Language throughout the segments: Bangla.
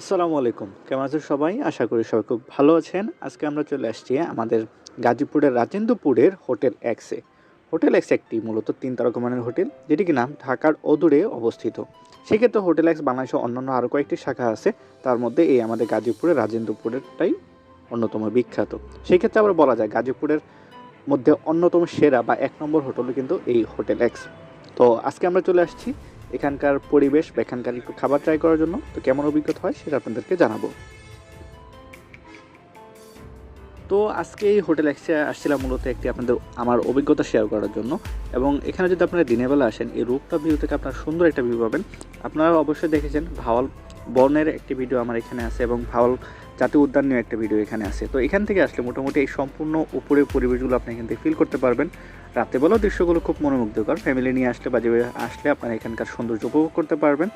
আসসালামু আলাইকুম। কেমন আছেন সবাই? আশা করি সবাই খুব ভালো আছেন। আজকে আমরা চলে আসছি আমাদের গাজীপুরের রাজেন্দ্রপুরের হোটেল এক্সে হোটেল এক্স একটি মূলত তিন তারকা মানের হোটেল, যেটি কিনা ঢাকার অদূরে অবস্থিত। সেক্ষেত্রে হোটেল এক্স বাংলাদেশের অন্যান্য আরও কয়েকটি শাখা আছে। তার মধ্যে এই আমাদের গাজীপুরের রাজেন্দ্রপুরেরটাই অন্যতম বিখ্যাত। সেই ক্ষেত্রে আবার বলা যায় গাজীপুরের মধ্যে অন্যতম সেরা বা এক নম্বর হোটেল কিন্তু এই হোটেল এক্স। তো আজকে আমরা চলে আসছি এখানকার পরিবেশ বা এখানকার একটু খাবার ট্রাই করার জন্য, তো কেমন অভিজ্ঞতা হয় সেটা আপনাদেরকে জানাব। তো আজকে এই হোটেল এক্সে আসছিলাম মূলত একটি আপনাদের, আমার অভিজ্ঞতা শেয়ার করার জন্য। এবং এখানে যদি আপনারা দিনের বেলা আসেন, এই রূপটা ভিউ থেকে আপনারা সুন্দর একটা ভিউ পাবেন। আপনারা অবশ্যই দেখেছেন, ভাওয়াল বনের একটি ভিডিও আমার এখানে আছে এবং ভাওয়াল জাতীয় উদ্যান নিয়ে একটা ভিডিও এখানে আছে। তো এখান থেকে আসলে মোটামুটি এই সম্পূর্ণ উপরের পরিবেশগুলো আপনি এখান থেকে ফিল করতে পারবেন। রাত্রেবেলাও দৃশ্যগুলো খুব মনোমুগ্ধকর। ফ্যামিলি নিয়ে আসলে বা যেভাবে আসলে আপনারা এখানকার সৌন্দর্য উপভোগ করতে পারবেন।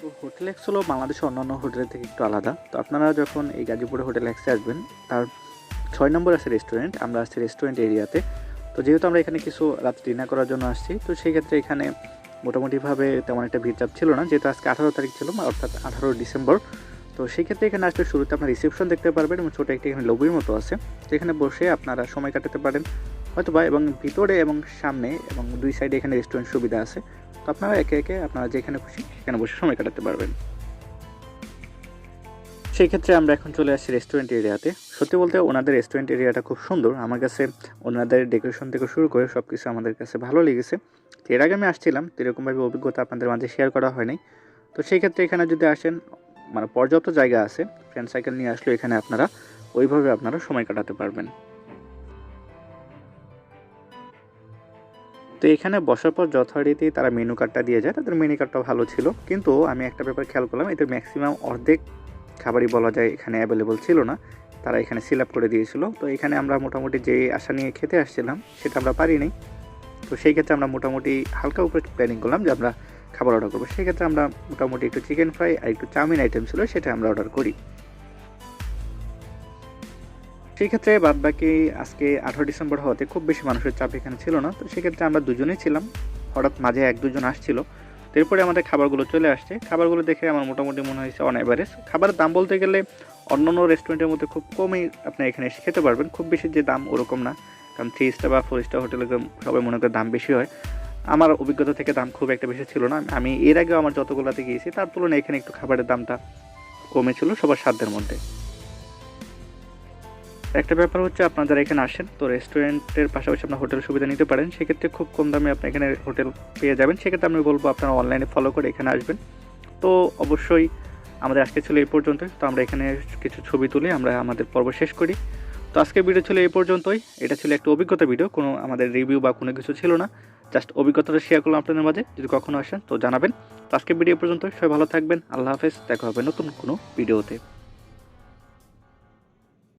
তো হোটেল এক্স হলো বাংলাদেশের অন্যান্য হোটেলের থেকে একটু আলাদা। তো আপনারা যখন এই গাজীপুরে হোটেল এক্সে আসবেন, তার ছয় নম্বর আছে রেস্টুরেন্ট আমরা আসছি রেস্টুরেন্ট এরিয়াতে তো। যেহেতু আমরা এখানে কিছু রাত ডিনার করার জন্য আসছি, তো সেই ক্ষেত্রে এখানে মোটামুটিভাবে তেমন একটা ভিড় চাপ ছিল না। যেহেতু আজকে আঠারো তারিখ ছিল, অর্থাৎ আঠারো ডিসেম্বর। তো সেই ক্ষেত্রে এখানে আসলে শুরুতে আপনার রিসেপশন দেখতে পারবেন এবং ছোটো একটি এখানে লবির মতো আছে। তো এখানে বসে আপনারা সময় কাটাতে পারেন হয়তো বা এবং ভিতরে এবং সামনে এবং দুই সাইডে এখানে রেস্টুরেন্ট সুবিধা আছে। তো আপনারা একে একে আপনারা যেখানে খুশি সেখানে বসে সময় কাটাতে পারবেন। সেই ক্ষেত্রে আমরা এখন চলে আসছি রেস্টুরেন্ট এরিয়াতে সত্যি বলতে ওনাদের রেস্টুরেন্ট এরিয়াটা খুব সুন্দর। আমার কাছে ওনাদের ডেকোরেশন থেকে শুরু করে সব কিছু আমাদের কাছে ভালো লেগেছে। তো এর আগে আমি আসছিলাম, তো এরকমভাবে অভিজ্ঞতা আপনাদের মাঝে শেয়ার করা হয়নি তো সেই ক্ষেত্রে এখানে যদি আসেন মানে পর্যাপ্ত জায়গা আছে ফ্রেন্ড সাইকেল নিয়ে আসলে এখানে আপনারা ওইভাবে আপনারা সময় কাটাতে পারবেন। তো এখানে বসার পর যথারীতি তারা মেনু কার্ডটা দিয়ে যায়, তাদের মেনু কার্ডটা ভালো ছিল। কিন্তু আমি একটা ব্যাপার খেয়াল করলাম, এদের ম্যাক্সিমাম অর্ধেক খাবারই বলা যায় এখানে অ্যাভেলেবল ছিল না। তারা এখানে সিল আপ করে দিয়েছিল। তো এখানে আমরা মোটামুটি যে আশা নিয়ে খেতে আসছিলাম, সেটা আমরা পারিনি। তো সেই ক্ষেত্রে আমরা মোটামুটি হালকা উপরে প্ল্যানিং করলাম যে আমরা খাবার অর্ডার করব। সেক্ষেত্রে আমরা মোটামুটি একটু চিকেন ফ্রাই আর একটু চাউমিন আইটেম ছিল সেটা আমরা অর্ডার করি। সেই ক্ষেত্রে বাদ বাকি আজকে আঠারো ডিসেম্বর হওয়াতে খুব বেশি মানুষের চাপ এখানে ছিল না। তো সেক্ষেত্রে আমরা দুজনেই ছিলাম। হঠাৎ মাঝে এক দুজন আসছিল। তো এরপরে আমাদের খাবারগুলো চলে আসছে। খাবারগুলো দেখে আমার মোটামুটি মনে হয়েছে অন অ্যাভারেজ খাবারের দাম বলতে গেলে অন্যান্য রেস্টুরেন্টের মধ্যে খুব কমই আপনি এখানে এসে খেতে পারবেন। খুব বেশি যে দাম ওরকম না। কারণ থ্রি স্টার বা ফোর স্টার হোটেলে সবাই মনে করে দাম বেশি হয়। আমার অভিজ্ঞতা থেকে দাম খুব একটা বেশি ছিল না। আমি এর আগেও আমার যতগুলোতে গিয়েছি, তার তুলনায় এখানে একটু খাবারের দামটা কমেছিল সবার সাধ্যের মধ্যে। একটা ব্যাপার হচ্ছে আপনারা যারা এখানে আসেন, তো রেস্টুরেন্টের পাশাপাশি আপনার হোটেল সুবিধা নিতে পারেন। সেক্ষেত্রে খুব কম দামে আপনি এখানে হোটেল পেয়ে যাবেন। সেক্ষেত্রে আমি বলব আপনারা অনলাইনে ফলো করে এখানে আসবেন। তো অবশ্যই আমাদের আজকে ছিল এই পর্যন্তই তো আমরা এখানে কিছু ছবি তুলে আমরা আমাদের পর্ব শেষ করি। তো আজকের ভিডিও ছিল এই পর্যন্তই। এটা ছিল একটা অভিজ্ঞতা ভিডিও কোনো আমাদের রিভিউ বা কোনো কিছু ছিল না। জাস্ট অভিজ্ঞতাটা শেয়ার করলাম আপনাদের মাঝে, যদি কখনো আসেন তো জানাবেন। তো আজকের ভিডিও পর্যন্ত সবাই ভালো থাকবেন, আল্লাহ হাফেজ, দেখা হবে নতুন কোনো ভিডিওতে